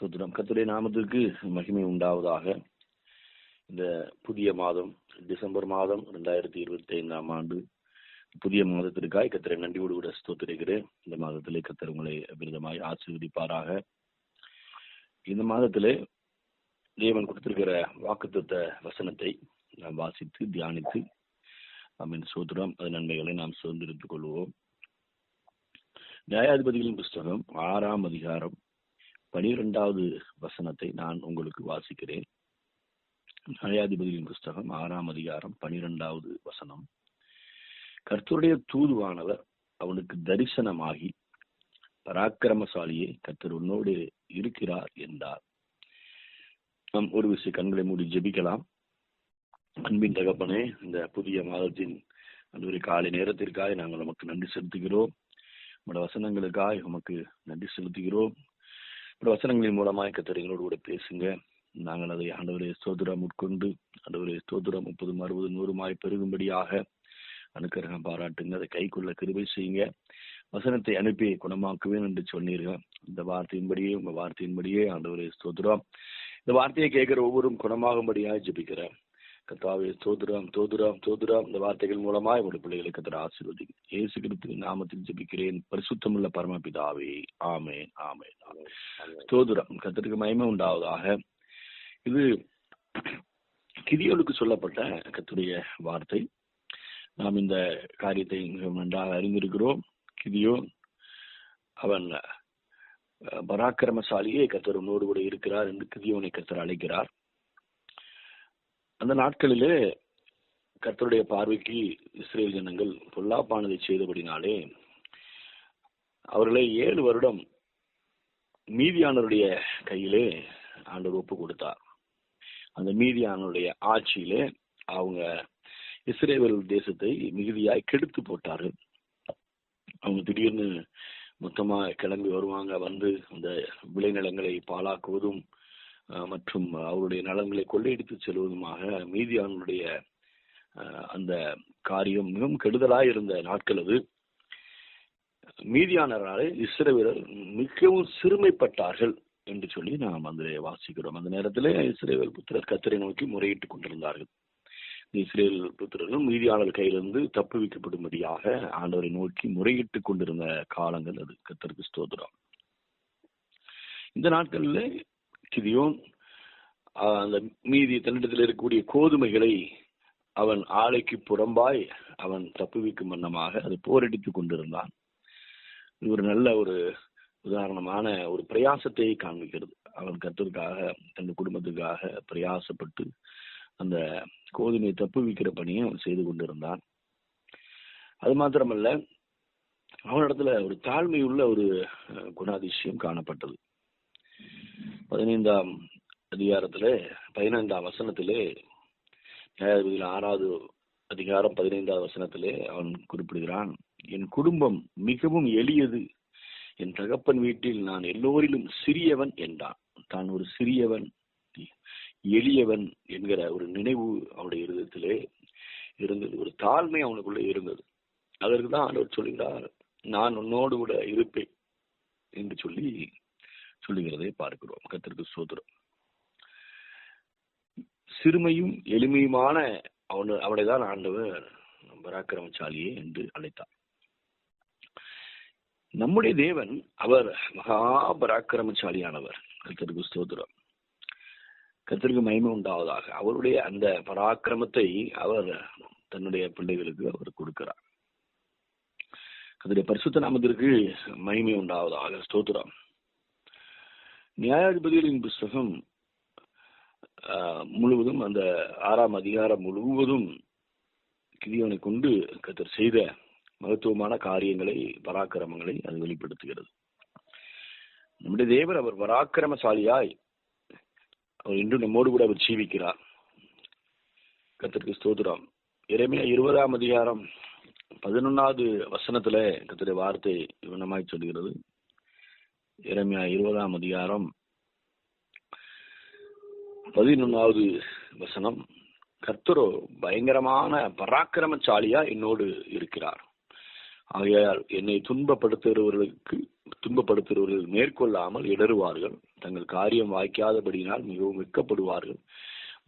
சுத்திரம். கத்துடைய நாமத்திற்கு மகிமை உண்டாவதாக. இந்த புதிய மாதம் டிசம்பர் மாதம் ரெண்டாயிரத்தி இருபத்தி ஐந்தாம் ஆண்டு புதிய மாதத்திற்காய் கத்தரை நன்றியோடு கூட ஸ்தோத்திருக்கிறேன். இந்த மாதத்திலே கத்திர உங்களை விருதமாய் ஆசீர்வதிப்பாராக. இந்த மாதத்திலே தேவன் கொடுத்திருக்கிற வாக்குத்த வசனத்தை நாம் வாசித்து தியானித்து அமீன் சோத்திரம் அது நன்மைகளை நாம் சுதந்திரித்துக் கொள்வோம். நியாயாதிபதிகளின் புஸ்தகம் ஆறாம் அதிகாரம் பனிரெண்டாவது வசனத்தை நான் உங்களுக்கு வாசிக்கிறேன். நியாயாதிபதியின் புஸ்தகம் ஆறாம் அதிகாரம் பனிரெண்டாவது வசனம். கர்த்தருடைய தூதுவானவர் அவனுக்கு தரிசனமாகி பராக்கிரமசாலியே கர்த்தர் உன்னோடு இருக்கிறார் என்றார். நாம் ஒரு விஷய கண்களை மூடி ஜெபிக்கலாம். அன்பின் தகப்பனே இந்த புதிய மாதத்தின் அந்த ஒரு காலை நேரத்திற்காக நாங்கள் நமக்கு நன்றி செலுத்துகிறோம். உங்களோட வசனங்களுக்காக உமக்கு நன்றி செலுத்துகிறோம். வசனங்களின் மூலமாய் கத்திரிகளோடு கூட பேசுங்க. நாங்கள் அதை ஆண்டவரே சோதரம் உட்கொண்டு ஆண்டவரே சோதரம் முப்பது அறுபது நூறுமாய் பெருகும்படியாக அனுக்கிரகம் பாராட்டுங்க. அதை கைக்குள்ள கிருபை செய்யுங்க. வசனத்தை அனுப்பி குணமாக்குவேன் என்று சொன்னீர்கள். இந்த வார்த்தையின்படியே உங்க வார்த்தையின்படியே ஆண்டவரே சோதரம் இந்த வார்த்தையை கேட்கிற ஒவ்வொரும் குணமாகும்படியாக ஜபிக்கிறேன். கத்தாவே தோதுராம் தோதுராம் தோதுராம் இந்த வார்த்தைகள் மூலமாய் உங்களுடைய பிள்ளைகளை கத்திர ஆசீர்வதி இயேசு கிறிஸ்துவின் நாமத்தில் ஜெபிக்கிறேன். பரிசுத்தமுள்ள பரமபிதாவே. ஆமேன் ஆமேன் தோதுராம் கத்திற்கு மயமே உண்டாவதாக. இது கிதியோலுக்கு சொல்லப்பட்ட கத்துடைய வார்த்தை. நாம் இந்த காரியத்தை மிகவும் நன்றாக அறிந்திருக்கிறோம். கிதியோ அவன் பராக்கிரமசாலியே கத்தர் உன்னோடு கூட இருக்கிறார் என்று கிதியோனை கத்தர் அழைக்கிறார். அந்த நாட்களிலே கர்த்தருடைய பார்வைக்கு இஸ்ரேல் ஜனங்கள் பொல்லாப்பானதை செய்தபடினாலே அவர்களை ஏழு வருடம் மீதியானருடைய கையிலே ஆண்டவர் ஒப்பு கொடுத்தார். அந்த மீதியானுடைய ஆட்சியிலே அவங்க இஸ்ரேல் தேசத்தை மிகுதியாய் கெடுத்து போட்டார் அவங்க திடீர்னு மொத்தமா கிளம்பி வருவாங்க வந்து அந்த விளைநிலங்களை பாழாக்குவதும் மற்றும் அவருடைய நலன்களை கொள்ளையடித்து செல்வதுமாக மீதியானுடைய அந்த காரியம் மிகவும் கெடுதலாய் இருந்த நாட்கள் அது. மீதியானராலே இஸ்ரேலர் மிகவும் சிறுமைப்பட்டார்கள் என்று சொல்லி நாம் அந்த வாசிக்கிறோம். அந்த நேரத்தில் இஸ்ரேல் புத்திரர் கத்தரை நோக்கி முறையிட்டுக் கொண்டிருந்தார்கள். இஸ்ரேல் புத்திரர்களும் மீதியாளர் கையிலிருந்து தப்பு வைக்கப்படும்படியாக ஆண்டவரை நோக்கி முறையிட்டுக் கொண்டிருந்த காலங்கள் அது. கத்தருக்கு ஸ்தோத்திரம். இந்த நாட்களில் கிதியோன் அந்த மீதி தன்னிடத்தில் இருக்கக்கூடிய கோதுமைகளை அவன் ஆலைக்கு புறம்பாய் அவன் தப்புவிக்கும் வண்ணமாக அது போரடித்துக் கொண்டிருந்தான். இது ஒரு நல்ல ஒரு உதாரணமான ஒரு பிரயாசத்தை காண்பிக்கிறது. அவன் கத்திற்காக தன் குடும்பத்துக்காக பிரயாசப்பட்டு அந்த கோதுமை தப்புவிக்கிற பணியை அவன் செய்து கொண்டிருந்தான். அது மாத்திரமல்ல அவனிடத்துல ஒரு தாழ்மையுள்ள ஒரு குணாதிசயம் காணப்பட்டது. பதினைந்தாம் அதிகாரத்திலே பதினைந்தாம் வசனத்திலே நியாயாதிபதியில் ஆறாவது அதிகாரம் பதினைந்தாவது வசனத்திலே அவன் குறிப்பிடுகிறான் என் குடும்பம் மிகவும் எளியது. என் தகப்பன் வீட்டில் நான் எல்லோரிலும் சிறியவன் என்றான். தான் ஒரு சிறியவன் எளியவன் என்கிற ஒரு நினைவு அவனுடைய இருதயத்திலே இருந்தது. ஒரு தாழ்மை அவனுக்குள்ளே இருந்தது. அதற்கு தான் ஆண்டவர் சொல்கிறார் நான் உன்னோடு கூட இருப்பேன் என்று சொல்லி சொல்லுகிறதை பார்க்கிறோம். கத்திற்கு சோதரம் சிறுமையும் எளிமையுமான அவனு அவனை தான் ஆண்டவர் பராக்கிரமசாலியே என்று அழைத்தார். நம்முடைய தேவன் அவர் மகா பராக்கிரமசாலியானவர். கத்திற்கு ஸ்தோத்திரம். கத்திற்கு மகிமை உண்டாவதாக. அவருடைய அந்த பராக்கிரமத்தை அவர் தன்னுடைய பிள்ளைகளுக்கு அவர் கொடுக்கிறார். கத்திரிய பரிசுத்த நாமத்திற்கு மகிமை உண்டாவதாக. ஸ்தோத்திரம். நியாயாதிபதிகளின் புஸ்தகம் முழுவதும் அந்த ஆறாம் அதிகாரம் முழுவதும் கிதியோனை கொண்டு கத்தர் செய்த மகத்துவமான காரியங்களை பராக்கிரமங்களை அது வெளிப்படுத்துகிறது. நம்முடைய தேவர் அவர் பராக்கிரமசாலியாய் அவர் இன்று நம்மோடு கூட அவர் ஜீவிக்கிறார். கத்திற்கு ஸ்தோத்திரம். இறைமையா இருபதாம் அதிகாரம் பதினொன்னாவது வசனத்துல கத்திர வார்த்தை இவனமாய் சொல்கிறது இறைமையா இருபதாம் அதிகாரம் பதினொன்னாவது வசனம். கர்த்தரோ பயங்கரமான பராக்கிரமசாலியா என்னோடு இருக்கிறார். ஆகையால் என்னை துன்பப்படுத்துகிறவர்களுக்கு துன்பப்படுத்துகிறவர்கள் மேற்கொள்ளாமல் இடறுவார்கள். தங்கள் காரியம் வாய்க்காதபடியினால் மிகவும் வெட்கப்படுவார்கள்.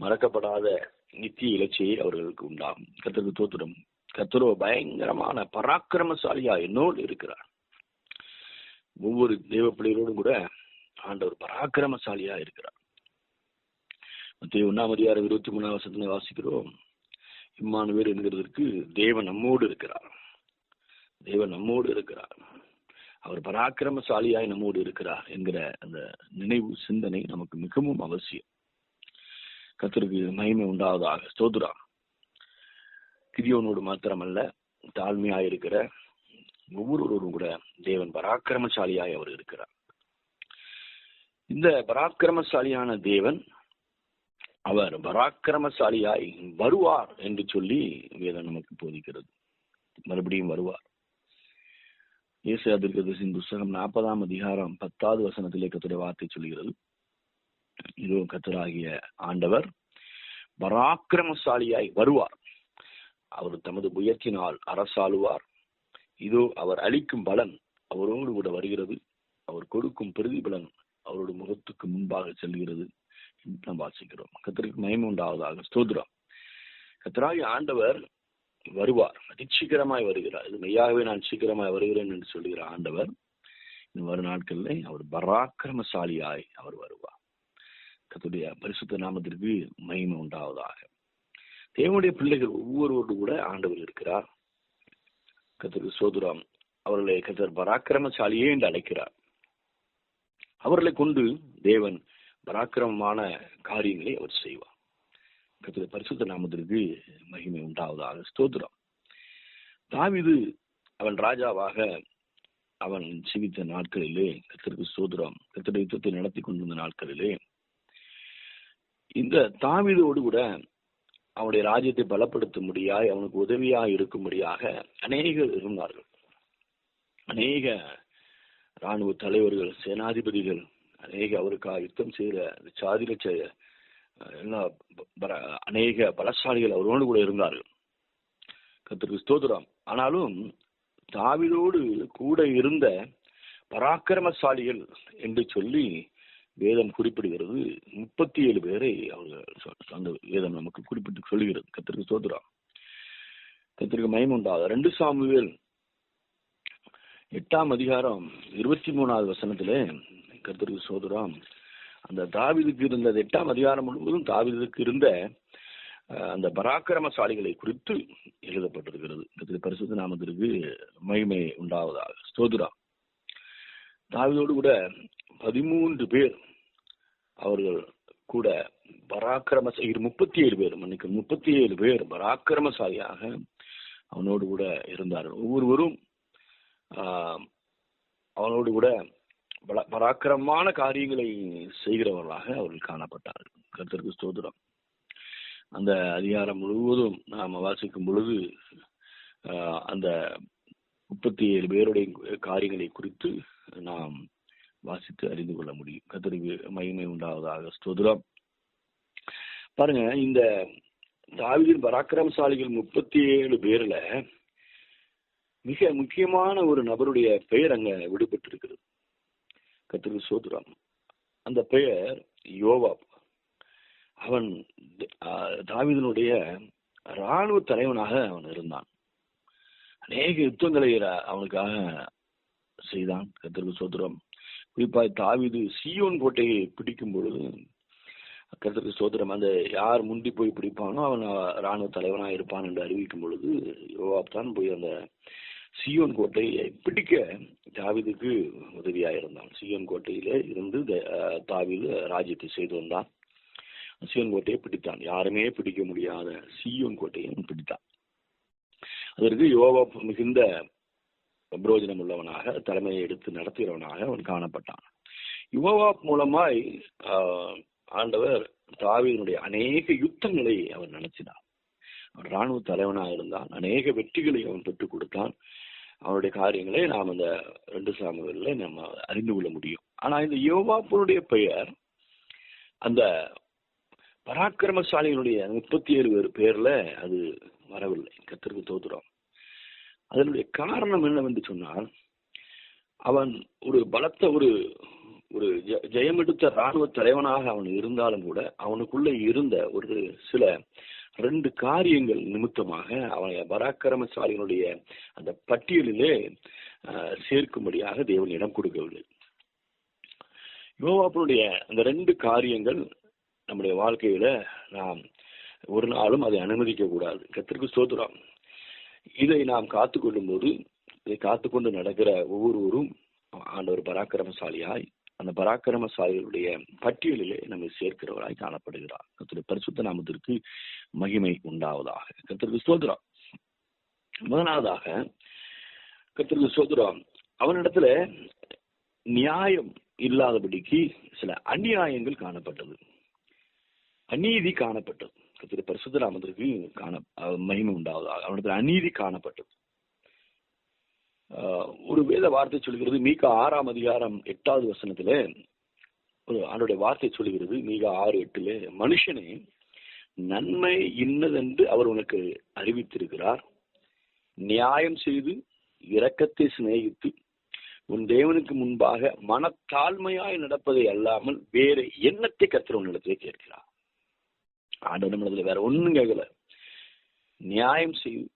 மறக்கப்படாத நித்திய இலட்சியை அவர்களுக்கு உண்டாகும். கத்தருக்கு தோத்திரம். கத்தரோ பயங்கரமான பராக்கிரமசாலியா என்னோடு இருக்கிறார். ஒவ்வொரு தெய்வ பிள்ளைகளோடும் கூட ஆண்டவர் பராக்கிரமசாலியா இருக்கிறார். மத்திய ஒன்னாம் அதிகாரம் இருபத்தி மூணாம் வருஷத்துல வாசிக்கிறோம். இம்மானுவேர் என்கிறதற்கு தேவன் நம்மோடு இருக்கிறார். தேவன் நம்மோடு இருக்கிறார். அவர் பராக்கிரமசாலியாய் நம்மோடு இருக்கிறார் என்கிற அந்த நினைவு சிந்தனை நமக்கு மிகவும் அவசியம். கத்தருக்கு மகிமை உண்டாவதாக. ஸ்தோத்ரா கிரியோனோடு மாத்திரமல்ல தாழ்மையாயிருக்கிற ஒவ்வொருவரும் கூட தேவன் பராக்கிரமசாலியாய் அவர் இருக்கிறார். இந்த பராக்கிரமசாலியான தேவன் அவர் பராக்கிரமசாலியாய் வருவார் என்று சொல்லி வேதம் நமக்கு போதிக்கிறது. மறுபடியும் வருவார். இயேசு அதிர்கதசின் புஸ்தகம் நாற்பதாம் அதிகாரம் பத்தாவது வசனத்திலே கத்துடைய வார்த்தை சொல்கிறது இதோ கத்தராகிய ஆண்டவர் பராக்கிரமசாலியாய் வருவார். அவர் தமது முயற்சினால் அரசாளுவார். இதோ அவர் அளிக்கும் பலன் அவரோடு கூட வருகிறது. அவர் கொடுக்கும் பிரதிபலன் அவரோட முகத்துக்கு முன்பாக செல்கிறது நாம் வாசிக்கிறோம். கத்திரிக்கு மயம் உண்டாவதாக. ஸ்தோத்ரம் கத்திராகி ஆண்டவர் வருவார். அதிசீக்கிரமாய் வருகிறார். இது மெய்யாகவே நான் சீக்கிரமாய் வருகிறேன் என்று சொல்லுகிற ஆண்டவர் இந்த வரும் நாட்களில் அவர் பராக்கிரமசாலியாய் அவர் வருவார். கத்துடைய பரிசுத்த நாமத்திற்கு மகிமை உண்டாவதாக. தேவனுடைய பிள்ளைகள் ஒவ்வொருவரோடு கூட ஆண்டவர் இருக்கிறார். கத்தருக்கு சோதுராம் அவர்களை கத்தர் பராக்கிரமசாலியே என்று அழைக்கிறார். அவர்களை கொண்டு தேவன் பராக்கிரமமான காரியங்களை அவர் செய்வார். கத்திர பரிசுத்த நாமத்திற்கு மகிமை உண்டாவதாக ஸ்தோத்திரம். தாவிது அவன் ராஜாவாக அவன் சிவித்த நாட்களிலே கத்திற்கு சோதரம் கத்திர யுத்தத்தை நடத்தி கொண்டிருந்த நாட்களிலே இந்த தாவிதோடு கூட அவனுடைய ராஜ்யத்தை பலப்படுத்த முடியாய் அவனுக்கு உதவியாக இருக்கும்படியாக அநேகர் இருந்தார்கள். அநேக ராணுவ தலைவர்கள் சேனாதிபதிகள் அநேக அவருக்காக யுத்தம் செய்கிற சாதிர எல்லா அநேக பலசாலிகள் அவரோடு கூட இருந்தார்கள். கத்திற்கு ஸ்தோத்திரம். ஆனாலும் தாவிதோடு கூட இருந்த பராக்கிரமசாலிகள் என்று சொல்லி வேதம் குறிப்பிடுகிறது. முப்பத்தி ஏழு பேரை அவர்கள் அந்த வேதம் நமக்கு குறிப்பிட்டு சொல்லுகிறது கத்திரிக்கு சோதுரா கத்திரிக்கு மயம் உண்டாக. ரெண்டு சாமுவேல் எட்டாம் அதிகாரம் இருபத்தி மூணாவது வசனத்திலே கத்திரிக்கு சோதுராம் அந்த தாவிதுக்கு இருந்த எட்டாம் அதிகாரம் முழுவதும் தாவிதுக்கு இருந்த அந்த பராக்கிரமசாலிகளை குறித்து எழுதப்பட்டிருக்கிறது. கத்திரி பரிசுத்த நாமத்திற்கு மகிமை உண்டாவதாக. ஸ்தோதுரா தாவிதோடு கூட பதிமூன்று பேர் அவர்கள் கூட பராக்கிரம முப்பத்தி ஏழு பேர் மன்னிக்க முப்பத்தி ஏழு பேர் பராக்கிரமசாலியாக அவனோடு கூட இருந்தார்கள். ஒவ்வொருவரும் அவனோடு கூட பராக்கிரமான காரியங்களை செய்கிறவர்களாக அவர்கள் காணப்பட்டார்கள். கருத்திற்கு ஸ்தோதிரம் அந்த அதிகாரம் முழுவதும் நாம் வாசிக்கும் பொழுது அந்த முப்பத்தி ஏழு பேருடைய காரியங்களை குறித்து நாம் வாசித்து அறிந்து கொள்ள முடியும். கத்திரிக்கு மகிமை உண்டாவதாக ஸ்தோதிரம் பாருங்க இந்த தாவிதின் பராக்கிரமசாலிகள் முப்பத்தி ஏழு பேர்ல மிக முக்கியமான ஒரு நபருடைய பெயர் அங்க விடுபட்டிருக்கிறது. கத்திரிக்கு சோதுரம் அந்த பெயர் யோவாப். அவன் தாவிதனுடைய இராணுவ தலைவனாக அவன் இருந்தான். அநேக யுத்தங்களை அவனுக்காக செய்தான். கத்திற்கு சோதுரம் குறிப்பாய் தாவிது சியோன் கோட்டையை பிடிக்கும் பொழுது கருத்துக்கு சோதரம் அந்த யார் முந்தி போய் பிடிப்பானோ அவன் இராணுவ தலைவனாக இருப்பான் என்று அறிவிக்கும் பொழுது யோவாப் தான் போய் அந்த சியோன் கோட்டையை பிடிக்க தாவிதுக்கு உதவியா இருந்தான் சியோன் கோட்டையில இருந்து தாவிது ராஜ்யத்தை செய்து வந்தான். சியோன் கோட்டையை பிடித்தான். யாருமே பிடிக்க முடியாத சியோன் கோட்டையை பிடித்தான். அதற்கு யோகா மிகுந்த பிரயோஜனம் உள்ளவனாக தலைமையை எடுத்து நடத்துகிறவனாக அவன் காணப்பட்டான். யுவவா மூலமாய் ஆண்டவர் தாவீதனுடைய அநேக யுத்தங்களை அவன் நினைச்சினான் அவன் ராணுவ தலைவனாக இருந்தான் அநேக வெற்றிகளை அவன் பெற்றுக் கொடுத்தான். அவனுடைய காரியங்களை நாம் அந்த ரெண்டு சாமுகளில் நம்ம அறிந்து கொள்ள முடியும். ஆனா இந்த யோவாப்பனுடைய பெயர் அந்த பராக்கிரமசாலிகளுடைய முப்பத்தி ஏழு பேர் பேர்ல அது வரவில்லை. கத்திற்கு தோத்துறோம் அதனுடைய காரணம் என்னவென்று சொன்னால் அவன் ஒரு பலத்த ஒரு ஒரு ஜெயமெடுத்த இராணுவ தலைவனாக அவன் இருந்தாலும் கூட அவனுக்குள்ள இருந்த ஒரு சில ரெண்டு காரியங்கள் நிமித்தமாக அவனை பராக்கிரமசாலிகளுடைய அந்த பட்டியலிலே சேர்க்கும்படியாக தேவன் இடம் கொடுக்கவில்லை. யோவாப்பனுடைய அந்த ரெண்டு காரியங்கள் நம்முடைய வாழ்க்கையில நாம் ஒரு நாளும் அதை அனுமதிக்க கூடாது கத்திற்கு ஸ்தோத்திரம். இதை நாம் காத்துக்கொள்ளும் போது இதை காத்துக்கொண்டு நடக்கிற ஒவ்வொருவரும் ஆண்டவர் பராக்கிரமசாலியாய் அந்த பராக்கிரமசாலிகளுடைய பட்டியலிலே நம்மை சேர்க்கிறவராய் காணப்படுகிறார். கர்த்தருடைய பரிசுத்த நாமத்திற்கு மகிமை உண்டாவதாக. கர்த்தருக்கு சோதரம் முதலாவதாக கர்த்தருக்கு சோதரம் அவனிடத்துல நியாயம் இல்லாதபடிக்கு சில அநியாயங்கள் காணப்பட்டது. அநீதி காணப்பட்டது. கத்திர பரிசுத்த நாமத்திற்கு காண மகிமை உண்டாவதாக. அவனிடத்தில் அநீதி காணப்பட்டது. ஒரு வேத வார்த்தை சொல்கிறது மிக ஆறாம் அதிகாரம் எட்டாவது வசனத்துல ஒரு அவனுடைய வார்த்தை சொல்கிறது மிக ஆறு எட்டுல மனுஷனே நன்மை இன்னதென்று அவர் உனக்கு அறிவித்திருக்கிறார். நியாயம் செய்து இரக்கத்தை சிநேகித்து உன் தேவனுக்கு முன்பாக மனத்தாழ்மையாய் நடப்பதை அல்லாமல் வேறு எண்ணத்தை கத்திர உன்னிடத்தை கேட்கிறார். ஆண்டவர் வேற ஒண்ணும் கேட்கல. நியாயம் செய்யும்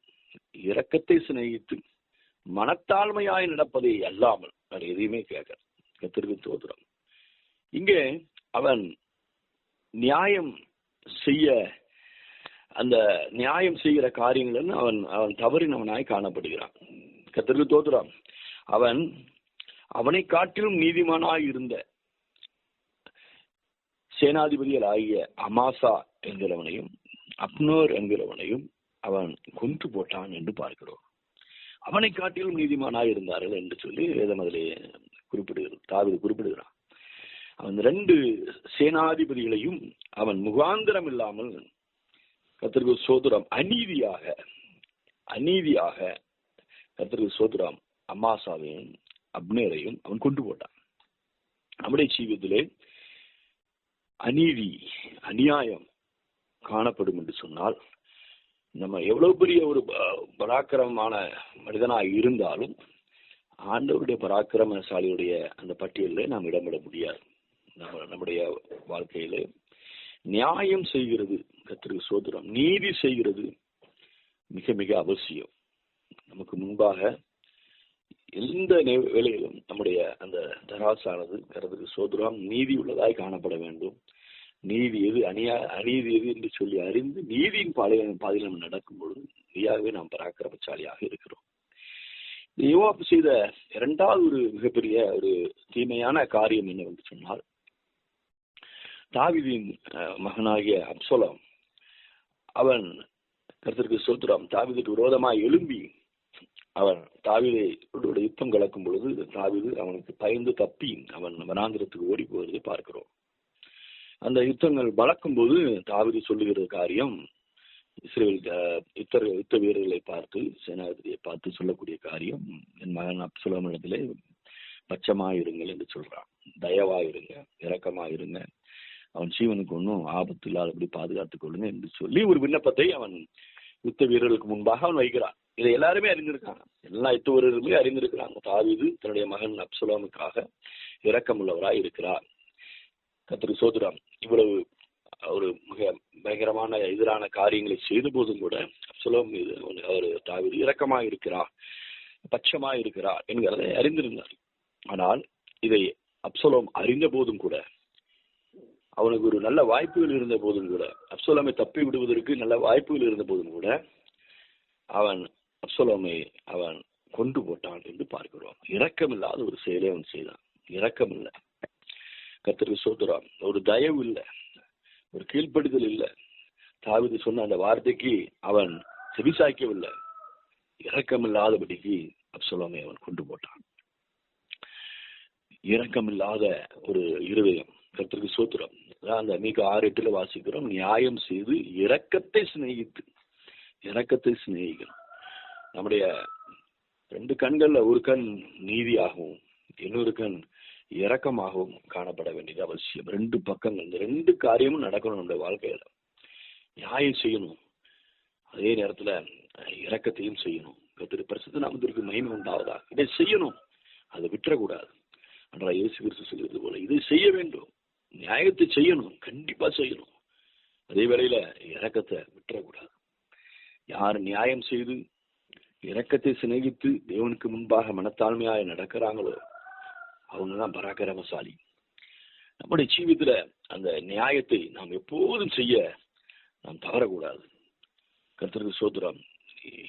இரக்கத்தை சிநேகித்து மனத்தாழ்மையாய் நடப்பதை அல்லாமல் வேற எதையுமே கேட்கல. கத்திற்கு தோதுரம் இங்கே அவன் நியாயம் செய்ய அந்த நியாயம் செய்கிற காரியங்கள் அவன் அவன் தவறினவனாய் காணப்படுகிறான். கத்திற்கு தோதுரம் அவன் அவனை காட்டிலும் நீதிமானாய் இருந்த சேனாதிபதிகள் ஆகிய அமாசா என்கிறவனையும் அப்னோர் என்கிறவனையும் அவன் கொன்று போட்டான் என்று பார்க்கிறோம். அவனை காட்டிலும் நீதிமானாக இருந்தார்கள் என்று சொல்லி வேதம் அதிலே குறிப்பிடுகிறது தாவிது குறிப்பிடுகிறான். அவன் ரெண்டு சேனாதிபதிகளையும் அவன் முகாந்திரம் இல்லாமல் கத்திற்கு சோதுரம் அநீதியாக அநீதியாக கத்திற்கு சோதுரம் அம்மாசாவையும் அப்னேரையும் அவன் கொண்டு போட்டான். நம்முடைய ஜீவியத்திலே அநீதி அநியாயம் காணப்படும் என்று சொன்னால் நம்ம எவ்வளவு பெரிய ஒரு ப- பராக்கிரமமான மனிதனாக இருந்தாலும் ஆண்டவருடைய பராக்கிரமசாலியுடைய அந்த பட்டியலில் நாம் இடமிட முடியாது. நம்ம நம்முடைய வாழ்க்கையில நியாயம் செய்கிறது கத்திற்கு சோதரம் நீதி செய்கிறது மிக மிக அவசியம். நமக்கு முன்பாக எந்த வேலையிலும் வேளையிலும் நம்முடைய அந்த தராசானது கருதுக்கு சோதரம் நீதி உள்ளதாய் காணப்பட வேண்டும். நீதி எது அநியா அநீதி எது என்று சொல்லி அறிந்து நீதியின் பாதையில் பாதையில் நம்ம நடக்கும் பொழுது நீயாகவே நாம் பராக்கிரமசாலியாக இருக்கிறோம். இந்த செய்த இரண்டாவது ஒரு மிகப்பெரிய ஒரு தீமையான காரியம் என்னவென்று சொன்னால் தாவிதியின் மகனாகிய அப்சோலம் அவன் கருத்திற்கு சோத்திரம் தாவீதுக்கு விரோதமாக எழும்பி அவன் தாவிதை யுத்தம் கலக்கும் பொழுது தாவிது அவனுக்கு பயந்து தப்பி அவன் வனாந்திரத்துக்கு ஓடி போவதை பார்க்கிறோம். அந்த யுத்தங்கள் பலக்கும் போது தாவிரி சொல்லுகிற காரியம் இஸ்ரேல் யுத்த யுத்த வீரர்களை பார்த்து சேனாதிபதியை பார்த்து சொல்லக்கூடிய காரியம் என் மகன் அப்சுலம் இடத்திலே பச்சமாயிருங்கள் என்று சொல்றான். தயவாயிருங்க இரக்கமாயிருங்க. அவன் ஜீவனுக்கு ஒன்றும் ஆபத்து இல்லாதபடி பாதுகாத்துக் கொள்ளுங்க என்று சொல்லி ஒரு விண்ணப்பத்தை அவன் யுத்த வீரர்களுக்கு முன்பாக அவன் வைக்கிறான். இதை எல்லாருமே அறிந்திருக்காங்க. எல்லா யுத்த வீரர்களுமே அறிந்திருக்கிறாங்க. தாவிது தன்னுடைய மகன் அப்சுலாமுக்காக இரக்கமுள்ளவராய் இருக்கிறார் கத்திரி சோதுராம் இவ்வளவு ஒரு மிக பயங்கரமான எதிரான காரியங்களை செய்த போதும் கூட அப்சலோம் மீது அவர் தாவீது இரக்கமாக இருக்கிறார் பட்சமாக இருக்கிறார் என்கிறதை அறிந்திருந்தார். ஆனால் இதை அப்சலோம் அறிந்த போதும் கூட அவனுக்கு ஒரு நல்ல வாய்ப்புகள் இருந்த போதும் கூட அப்சலோமை தப்பி விடுவதற்கு நல்ல வாய்ப்புகள் இருந்த போதும் கூட அவன் அப்சலோமை அவன் கொண்டு போட்டான் என்று பார்க்கிறோம். இரக்கமில்லாத ஒரு செயலை அவன் செய்தான். இரக்கமில்லை. கத்திற்கு சோத்துறான் ஒரு தயவு இல்லை. ஒரு கீழ்ப்படுதல் இல்லை. தாவிது சொன்ன அந்த வார்த்தைக்கு அவன் செவிசாய்க்கவில்லை. இரக்கமில்லாதபடிக்கு அப்சலோமை அவன் கொண்டு போட்டான். இரக்கமில்லாத ஒரு இருதயம் கத்திற்கு சோத்திரம் அந்த மிக ஆறு எட்டுல வாசிக்கிறோம். நியாயம் செய்து இரக்கத்தை சிநேகித்து இரக்கத்தை சிநேகிக்கணும். நம்முடைய ரெண்டு கண்கள்ல ஒரு கண் நீதியாகவும் இன்னொரு கண் இரக்கமாகவும் காணப்பட வேண்டியது அவசியம். ரெண்டு பக்கங்கள் இந்த ரெண்டு காரியமும் நடக்கணும் நம்முடைய வாழ்க்கையில. நியாயம் செய்யணும். அதே நேரத்துல இரக்கத்தையும் செய்யணும். கத்திரி பரிசுத்த நாமத்திற்கு மகிமை உண்டாவதா இதை செய்யணும். அதை விட்டுறக்கூடாது. ஆனால் இயேசு கிறிஸ்து சொல்கிறது போல இதை செய்ய வேண்டும். நியாயத்தை செய்யணும். கண்டிப்பா செய்யணும். அதே வேளையில இறக்கத்தை விட்டுறக்கூடாது. யார் நியாயம் செய்து இரக்கத்தை சிநேகித்து தேவனுக்கு முன்பாக மனத்தாழ்மையாக நடக்கிறாங்களோ அவங்க தான் பராக்கிரமசாலி. நம்முடைய ஜீவித்துல அந்த நியாயத்தை நாம் எப்போதும் செய்ய நாம் தவறக்கூடாது. கர்த்தருக்கு சோத்துரம்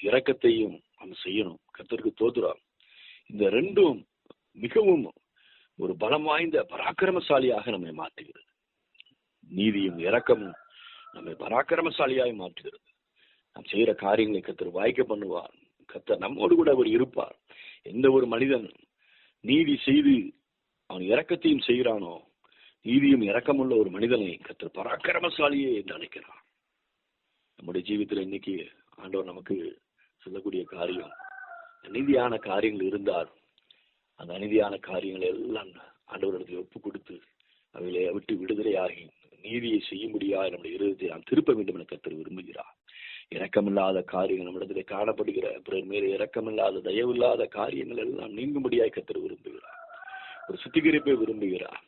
இரக்கத்தையும் நாம் செய்யணும். கர்த்தருக்கு தோத்துரம் இந்த ரெண்டும் மிகவும் ஒரு பலம் வாய்ந்த பராக்கிரமசாலியாக நம்மை மாற்றுகிறது. நீதியும் இரக்கமும் நம்மை பராக்கிரமசாலியாய் மாற்றுகிறது. நாம் செய்கிற காரியங்களை கத்தர் வாய்க்க பண்ணுவார். கத்தர் நம்மோடு கூட அவர் இருப்பார். எந்த ஒரு மனிதன் நீதி செய்து அவன் இரக்கத்தையும் செய்கிறானோ நீதியும் இரக்கமுள்ள ஒரு மனிதனை கத்தர் பராக்கிரமசாலியே என்று அழைக்கிறான் நம்முடைய ஜீவித்துல இன்னைக்கு ஆண்டவர் நமக்கு சொல்லக்கூடிய காரியம் அநீதியான காரியங்கள் இருந்தால் அந்த அநீதியான காரியங்களை எல்லாம் ஆண்டவரிடத்தில் ஒப்பு கொடுத்து அவைகளை விட்டு விடுதலையாகி நீதியை செய்ய நம்முடைய இருதயத்தை நாம் திருப்ப வேண்டும் என கத்தர் விரும்புகிறார். இரக்கமில்லாத காரியங்கள் நம்மிடத்திலே காணப்படுகிற. பிறர் மேலே இரக்கமில்லாத தயவில்லாத காரியங்கள் எல்லாம் நீங்கும்படியாய் கத்தர் விரும்புகிறார். ஒரு சுத்திகரிப்பை விரும்புகிறார்.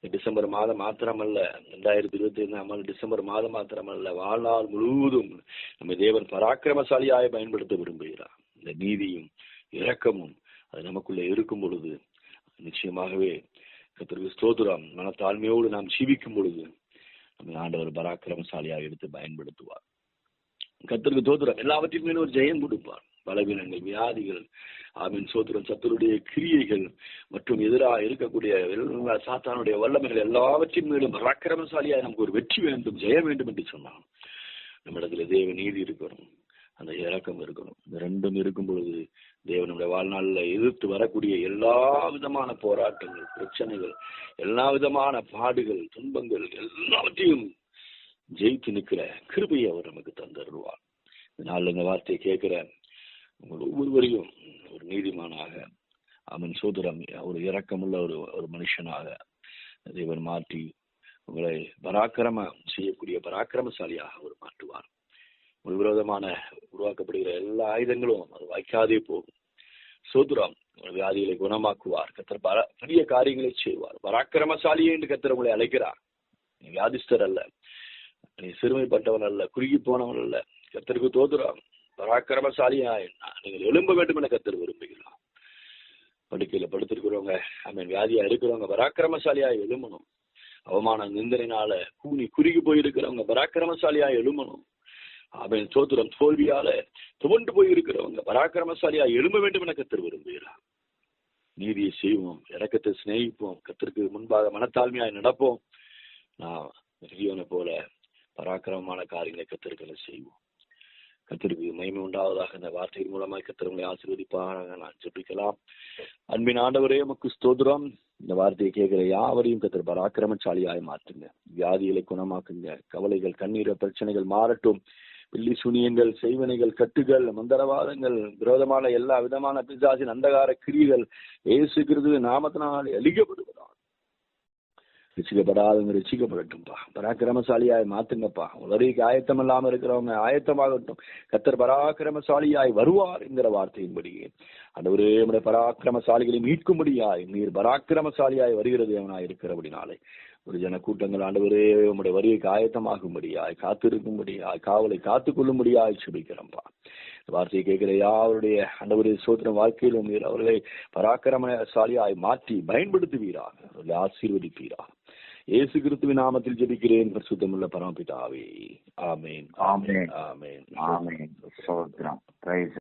இந்த டிசம்பர் மாதம் மாத்திரமல்ல ரெண்டாயிரத்தி இருபத்தி ஐந்தாம் ஆண்டு டிசம்பர் மாதம் மாத்திரமல்ல வாழ்நாள் முழுவதும் நம்ம தேவன் பராக்கிரமசாலியாய் பயன்படுத்த விரும்புகிறார். இந்த நீதியும் இரக்கமும் அது நமக்குள்ள இருக்கும் பொழுது நிச்சயமாகவே கத்திற்கு ஸ்தோத்திரம். மனத்தாழ்மையோடு நாம் ஜீவிக்கும் பொழுது நம்ம ஆண்டவர் பராக்கிரமசாலியாக எடுத்து பயன்படுத்துவார். கத்திற்கு தோத்திரம் எல்லாவற்றின் மேலும் ஒரு ஜெயம் கொடுப்பார். பலவீனங்கள் வியாதிகள் ஆமீன் சோத்திரம் சத்துருடைய கிரியைகள் மற்றும் எதிராக இருக்கக்கூடிய சாத்தானுடைய வல்லமைகள் எல்லாவற்றின் மேலும் பராக்கிரமசாலியாக நமக்கு ஒரு வெற்றி வேண்டும் ஜெயம் வேண்டும் என்று சொன்னான். நம்மிடத்துல தேவ நீதி இருக்கணும். அந்த இறக்கம் இருக்கணும். இந்த ரெண்டும் இருக்கும் பொழுது தேவனுடைய வாழ்நாளில் எதிர்த்து வரக்கூடிய எல்லா விதமான போராட்டங்கள் பிரச்சனைகள் எல்லா விதமான பாடுகள் துன்பங்கள் எல்லாவற்றையும் ஜெயித்து நிற்கிற கிருபையை அவர் நமக்கு தந்தருவார் இதனால் இந்த வார்த்தையை கேட்கிற உங்கள் ஒவ்வொருவரையும் ஒரு நீதிமானாக அவன் சோதரம் ஒரு இரக்கமுள்ள ஒரு ஒரு மனுஷனாக தேவன் மாற்றி உங்களை பராக்கிரம செய்யக்கூடிய பராக்கிரமசாலியாக அவர் மாற்றுவார். ஒரு விரோதமான உருவாக்கப்படுகிற எல்லா ஆயுதங்களும் அது வாய்க்காதே போகும். சோதுரம் வியாதிகளை குணமாக்குவார். கத்தர் பல பெரிய காரியங்களை செய்வார். பராக்கிரமசாலியே என்று கத்தர் உங்களை அழைக்கிறார். வியாதிஸ்தர் அல்ல. நீ சிறுமைப்பட்டவன் அல்ல குறுகி போனவன் அல்ல. கத்தருக்கு தோதுரம் பராக்கிரமசாலியாய். நீங்கள் எழும்ப வேண்டும் என கத்தர் விரும்புகிறார். படுக்கையில படுத்திருக்கிறவங்க ஐ வியாதியா இருக்கிறவங்க பராக்கிரமசாலியாய் எழுமணும் அவமான நிந்தனைனால கூனி குறுகி போயிருக்கிறவங்க பராக்கிரமசாலியா எழுமணும் அவன் சோத்திரம் தோல்வியால துவண்டு போயிருக்கிறவங்க பராக்கிரமசாலியா எழும்ப வேண்டும் என கத்தர் விரும்புகிறார். நீதியை செய்வோம் இறக்கத்தை சிநேகிப்போம். கத்திற்கு முன்பாக மனத்தாழ்மையாய் நடப்போம். நான் போல பராக்கிரமமான காரியங்களை கத்திருக்கல செய்வோம். கத்திற்கு மகிமை உண்டாவதாக இந்த வார்த்தையின் மூலமாக கத்திரங்களை ஆசீர்வதிப்பாக நான் ஜெபிக்கலாம். அன்பின் ஆண்டவரே நமக்கு ஸ்தோதிரம் இந்த வார்த்தையை கேட்கிற யாவரையும் கத்திர பராக்கிரமசாலியாய் மாற்றுங்க. வியாதிகளை குணமாக்குங்க. கவலைகள் கண்ணீர பிரச்சனைகள் மாறட்டும். பில்லி சுனியங்கள் செய்வனைகள் கட்டுகள் மந்தரவாதங்கள் விரோதமான எல்லா விதமான பிசாசின் அந்தகார கிரிகள் ஏசு கிருது நாமத்தினால் அழிக்கப்படுவதா ரசிக்கப்படாதவங்க ரசிக்கப்படட்டும்பா. பராக்கிரமசாலியாய் மாத்துங்கப்பா. உலகைக்கு ஆயத்தம் இல்லாம இருக்கிறவங்க ஆயத்தமாகட்டும். கத்தர் பராக்கிரமசாலியாய் வருவார் என்கிற வார்த்தையின்படியே அண்டவரே நம்முடைய பராக்கிரமசாலிகளை மீட்கும்படியாய் நீர் பராக்கிரமசாலியாய் வருகிறது அவனாய் இருக்கிறபடினாலே. ஒரு ஜன கூட்டங்கள் ஆண்டவரே உங்களுடைய வருகைக்கு ஆயத்தமாகும்படியாய் காத்திருக்கும்படியாய் காவலை காத்துக் கொள்ளும்படியாய் சுபிக்கிறோம்ப்பா வார்த்தையை கேட்கிற யாருடைய அண்டவரே சோத்திரம் வாழ்க்கையிலும் நீர் அவர்களை பராக்கிரமசாலியாய் மாற்றி பயன்படுத்துவீராக. அவர்களை ஆசீர்வதிப்பீராக. இயேசு கிறிஸ்துவின் நாமத்தில் ஜெபிக்கிறேன் பரிசுத்தமுள்ள பரமபிதாவே ஆமேன் ஆமென். ஆமேன் ஆமென். ஸ்தோத்திரம். Praise